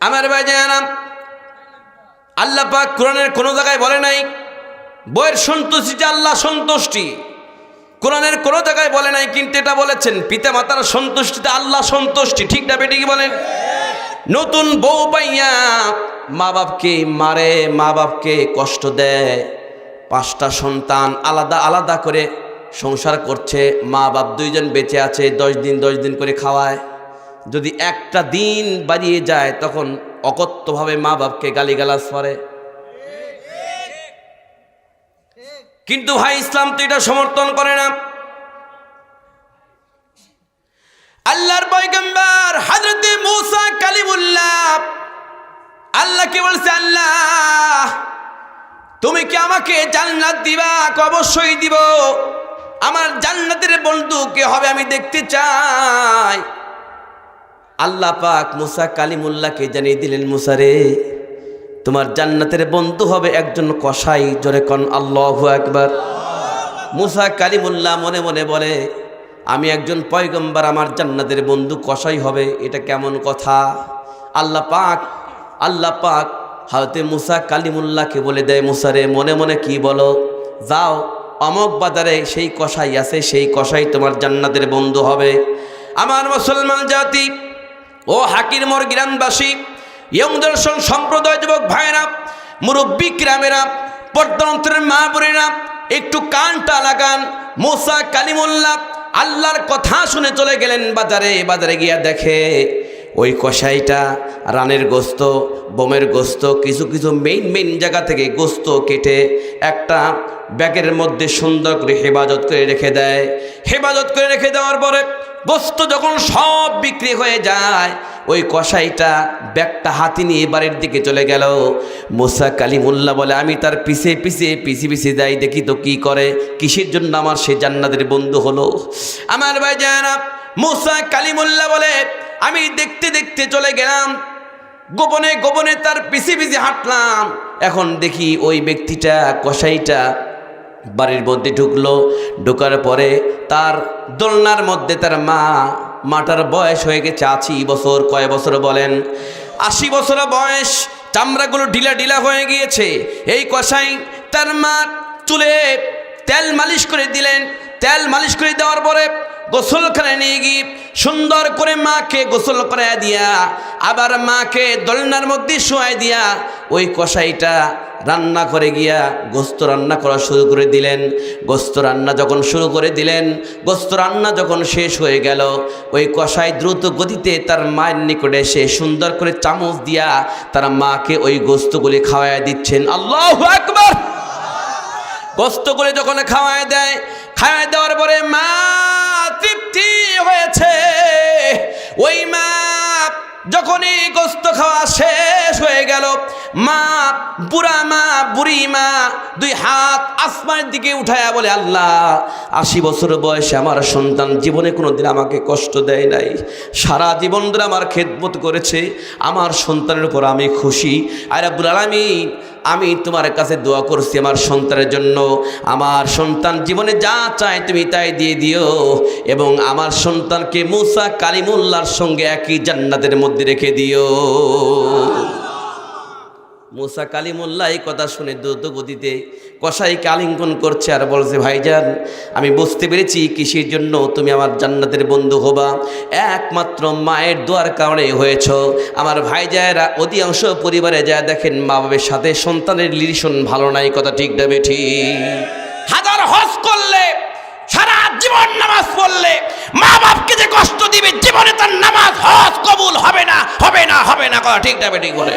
আমার ভাই জানাম আল্লাহ পাক কোরআনের কোনো জায়গায় বলে নাই, বইয়ের সন্তুষ্টিতে আল্লাহ সন্তুষ্টি। কোরআনের কোনো জায়গায় বলে নাই, কিন্তু এটা বলেছেন পিতা মাতার সন্তুষ্টিতে আল্লাহ সন্তুষ্টি, ঠিক না বেটি কি বলেন? নতুন বউ পাইয়া মা বাপকে মারে, মা বাপকে কষ্ট দেয়, পাঁচটা সন্তান আলাদা আলাদা করে সংসার করছে, মা বাপ দুইজন বেঁচে আছে, দশ দিন দশ দিন করে খাওয়ায়। যদি একটা দিন বাড়িয়ে যায়, তখন অকথ্যভাবে মা বাপকে গালিগালাজ করে। কিন্তু ভাই, ইসলাম তো এটা সমর্থন করে না। আল্লাহর পয়গম্বর হযরতে মূসা কালিমুল্লাহ, আল্লাহ কি বলছে? আল্লাহ, তুমি কি আমাকে জান্নাত দিবা? অবশ্যই দিব। আমার জান্নাতের বন্ধু কে হবে আমি দেখতে চাই। আল্লাহ পাক মুসা কালিমুল্লাহকে জানিয়ে দিলেন মুসারে তোমার জান্নাতের বন্ধু হবে একজন কসাই, জোরে কন, আল্লাহু একবার মুসা কালিমুল্লাহ মনে মনে বলে, আমি একজন পয়গম্বর, আমার জান্নাতের বন্ধু কসাই হবে, এটা কেমন কথা? আল্লাহ পাক আল্লাহ পাক হাতে মুসা কালিমুল্লাহকে বলে দেয় মুসারে মনে মনে কি বলো? যাও, অমক বাজারে সেই কসাই আছে, সেই কসাই তোমার জান্নাতের বন্ধু হবে। আমার মুসলমান জাতি ও হাকির মোর গ্রামবাসী ইয়ং দর্শন সম্প্রদায় যুবক ভাইরা মুরব্বী গ্রামেরা পর্দান্তরের মা বোনেরা, একটু কানটা লাগান, মোসা কালিমুল্লাহ আল্লাহর কথা শুনে চলে গেলেন বাজারে বাজারে গিয়া দেখে ওই কষাইটা রানের গোস্ত, বোমের গোস্ত, কিছু কিছু মেইন মেইন জায়গা থেকে গোস্ত কেটে একটা ব্যাগের মধ্যে সুন্দর করে হেফাজত করে রেখে দেয়। হেফাজত করে রেখে দেওয়ার পরে গোস্ত যখন সব বিক্রি হয়ে যায়, ওই কসাইটা ব্যাগটা হাতি নিয়ে বাড়ির দিকে চলে গেল। মোসা কালিমুল্লাহ বলে, আমি তার পিছে পিছে পিছে পিছে যাই, দেখি তো কি করে, কিসের জন্য আমার সে জান্নাতের বন্ধু হলো? আমার ভাই জানা মোসা কালিমুল্লাহ বলে, আমি দেখতে দেখতে চলে গেলাম, গোপনে গোপনে তার পিছে পিছে হাঁটলাম। এখন দেখি ওই ব্যক্তিটা, কসাইটা বাড়ির মধ্যে ঢুকলো। ঢোকার পরে তার দোলনার মধ্যে তার মা, মাটার বয়স হয়ে গেছে আশি বছর। কয় বছর বলেন? আশি বছর বয়স, চামড়াগুলো ঢিলা ঢিলা হয়ে গিয়েছে। এই কষাই তার মা চুলে তেল মালিশ করে দিলেন। তেল মালিশ করে দেওয়ার পরে গোসলখানে নিয়ে গিয়ে সুন্দর করে মাকে গোসল করায় দিয়া, আবার মাকে দোলনার মধ্যে শোয়াই দিয়া, ওই কষাইটা রান্না করে গিয়া গোস্ত রান্না করা শুরু করে দিলেন। গোস্ত রান্না যখন শুরু করে দিলেন, গোস্ত রান্না যখন শেষ হয়ে গেল, ওই কষাই দ্রুত গতিতে তার মায়ের নিকটে সে সুন্দর করে চামচ দিয়া তার মাকে ওই গোস্তগুলি খাওয়ায় দিচ্ছেন। আল্লাহ একবার গোস্ত করে যখন খাওয়ায় দেয় খাওয়ায় দেওয়ার পরে মা তৃপ্তি হয়েছে। ওই মা যখনই গোস্ত খাওয়া শেষ হয়ে গেল, মা, বুড়া মা, বুড়ি মা, দুই হাত আসমানের দিকে উঠায়া বলে, আল্লাহ, আশি বছর বয়সে আমার সন্তান জীবনে কোনো দিন আমাকে কষ্ট দেয় নাই। সারা জীবন ধরে আমার খেদমত করেছে। আমার সন্তানের উপর আমি খুশি। আর আব্বুল আলমিন আমি তোমার কাছে দোয়া করছি আমার সন্তানের জন্য। আমার সন্তান জীবনে যা চায় তুমি তাই দিয়ে দিও। এবং আমার সন্তানকে মুসা কালিমুল্লার সঙ্গে একই জান্নাতের মধ্যে রেখে দিও। মুসা কালিমুল্লাহ এই কথা শুনে দ্রুত গতিতে কসাইকে আলিঙ্গন করছে আর বলছে, ভাইজান, আমি বুঝতে পেরেছি কিসের জন্য তুমি আমার জান্নাতের বন্ধু হবা। একমাত্র মায়ের দোয়ার কারণে হয়েছ। আমার ভাইজায়েরা অধিকাংশ পরিবারে যা দেখেন মা বাবার সাথে সন্তানের লিরিশন ভালো নাই কথা ঠিক না বেঠি হাজার হজ করলে, সারা জীবন নামাজ পড়লে মা বাপকে যে কষ্ট দিবে, জীবনে তার নামাজ হজ কবুল হবে না হবে না হবে না, কথা ঠিক না বেঠিক বলে।